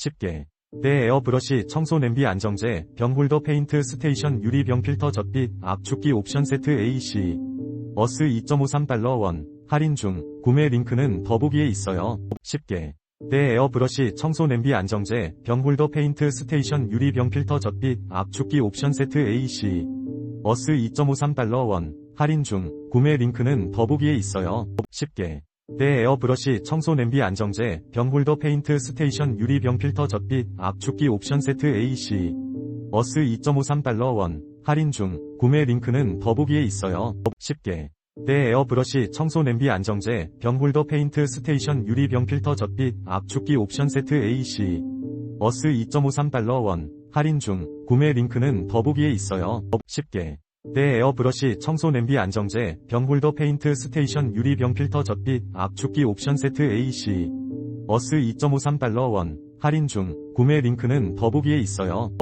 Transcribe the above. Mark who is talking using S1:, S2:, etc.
S1: 쉽게. 내 에어브러시 청소 냄비 안정제 병홀더 페인트 스테이션 유리 병 필터 젖빛 압축기 옵션 세트 AC 어스 2.53달러 원. 할인 중. 구매 링크는 더보기에 있어요. 쉽게. 내 에어브러시 청소 냄비 안정제 병홀더 페인트 스테이션 유리 병 필터 젖빛 압축기 옵션 세트 AC 어스 2.53달러 원. 할인 중. 구매 링크는 더보기에 있어요. 쉽게 내 에어브러시 청소 냄비 안정제 병홀더 페인트 스테이션 유리 병 필터 젖빛 압축기 옵션 세트 AC 어스 2.53달러 원. 할인 중. 구매 링크는 더보기에 있어요. 쉽게 내 에어브러시 청소 냄비 안정제 병홀더 페인트 스테이션 유리 병 필터 젖빛 압축기 옵션 세트 AC 어스 2.53달러 원. 할인 중. 구매 링크는 더보기에 있어요. 쉽게 내 에어브러시 청소 냄비 안정제 병홀더 페인트 스테이션 유리 병 필터 젖빛 압축기 옵션 세트 AC 어스 2.53달러 원. 할인 중. 구매 링크는 더보기에 있어요.